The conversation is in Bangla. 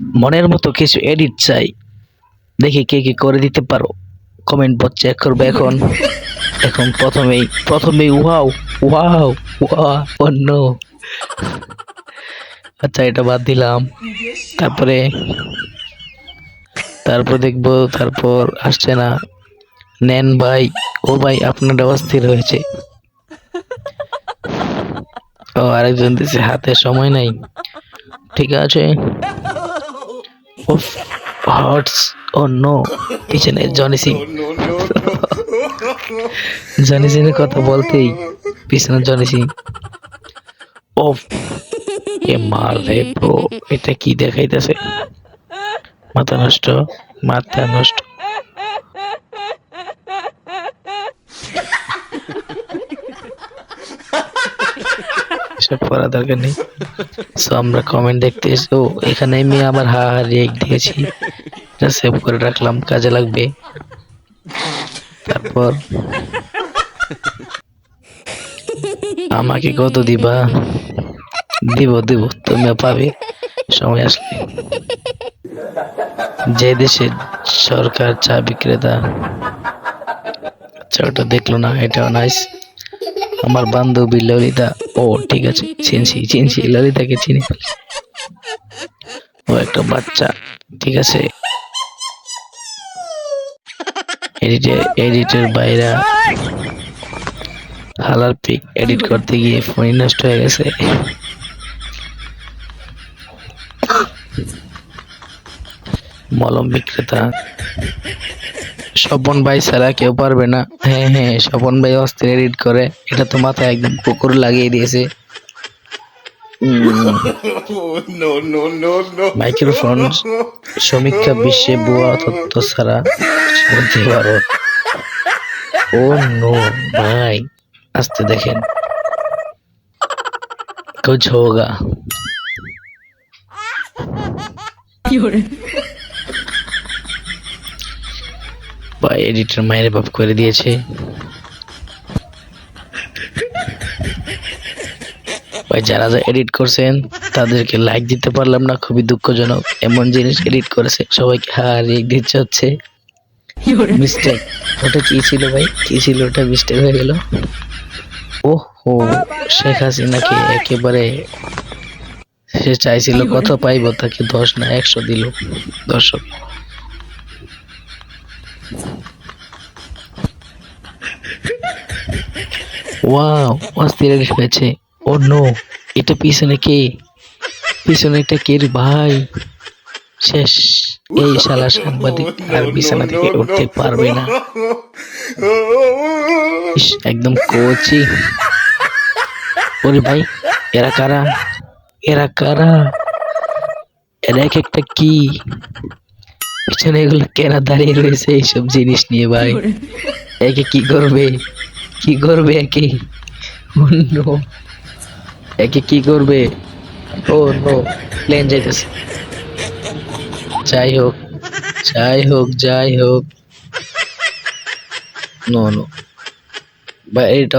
মনের মতো কিছু এডিট চাই। দেখি কে কে করে দিতে পারো। কমেন্ট বক্স চেক করবে এখন। এখন প্রথমেই প্রথমেই ওয়াও ওয়াও ওয়া অন্য আচ্ছা এটা বাদ দিলাম। তারপরে, তারপর দেখব, তারপর আসছে না। নেন ভাই, ও ভাই আপনারটা অস্থির হয়েছে। ও, আরেকজন দিছে, হাতে সময় নাই। ঠিক আছে। হটস ও নো পিছনে জনি সিং জনি সিং এর কথা বলতেই পিছনে জনি সিং অফ এ মার রে এটা কি দেখাইতেছে? মাথা নষ্ট মাথা নষ্ট। এসব করা দরকার নেই। সো আমরা কমেন্ট দেখতে এসে। ও এখানে আমি আমার হা হা রিয়েক্ট দিয়েছি। এটা সেভ করে রাখলাম, কাজে লাগবে। তারপর আমাকে কত দিবা? দিব দিব তুমিও পাবে। সময় আসলে। যে দেশের সরকার চা বিক্রেতা আচ্ছা ওটা দেখল না, এটাও নাইস আমার বান্ধবী ললিতা ও, ঠিক আছে, চিনছি চিনছি, ললিতাকে চিনি। ও একটা বাচ্চা, ঠিক আছে। এডিটের এডিটের বাইরে হালার পিক এডিট করতে গিয়ে ফোন নষ্ট হয়ে গেছে। মলম বিক্রেতা স্বপন ভাই ছাড়া কেউ পারবে না। হ্যাঁ হ্যাঁ স্বপন ভাই অস্থির এডিট করে। এটা তো মাথায় একদম কুকুর লাগিয়ে দিয়েছে. মাইক্রোফোন সমীক্ষা বিশ্বে বুয়া তথ্য ছাড়া বলতে পারো ও নো ভাই আসতে দেখেন। কুছ হোগা ভাই এডিটর মায়ের বাপ করে দিয়েছে। ভাই যারা যা এডিট করছেন তাদেরকে লাইক দিতে পারলাম না খুবই দুঃখজনক। এমন জিনিস এডিট করেছে সবাইকে হারিয়ে দিচ্ছে হচ্ছে। মিস্টেক ওটা কি ছিল ভাই? কি ছিল? ওটা মিস্টেক হয়ে গেল। ও হো শেখ হাসিনাকে একেবারে সে চাইছিল কত পাইবো তাকে দশ না একশো দিল। দর্শক ওয়াও অস্থির edit ও নো এটা পিছনে কে? পিছনে এটা কে ভাই? শেষ, এই শালা সাংবাদিক আর বিছানা থেকে উঠতে পারবে না। একদম কোচি। ওরে ভাই, এরা কারা? এরা কারা? এরা এক একটা কি? পিছনে এগুলো কেনা দাঁড়িয়ে রয়েছে এইসব জিনিস নিয়ে ভাই। একে কি করবে? কি করবে একে? ও নো একে কি করবে? ও নো প্লেন যাইতেছে। যাই হোক যাই হোক যাই হোক নো নো বা এটা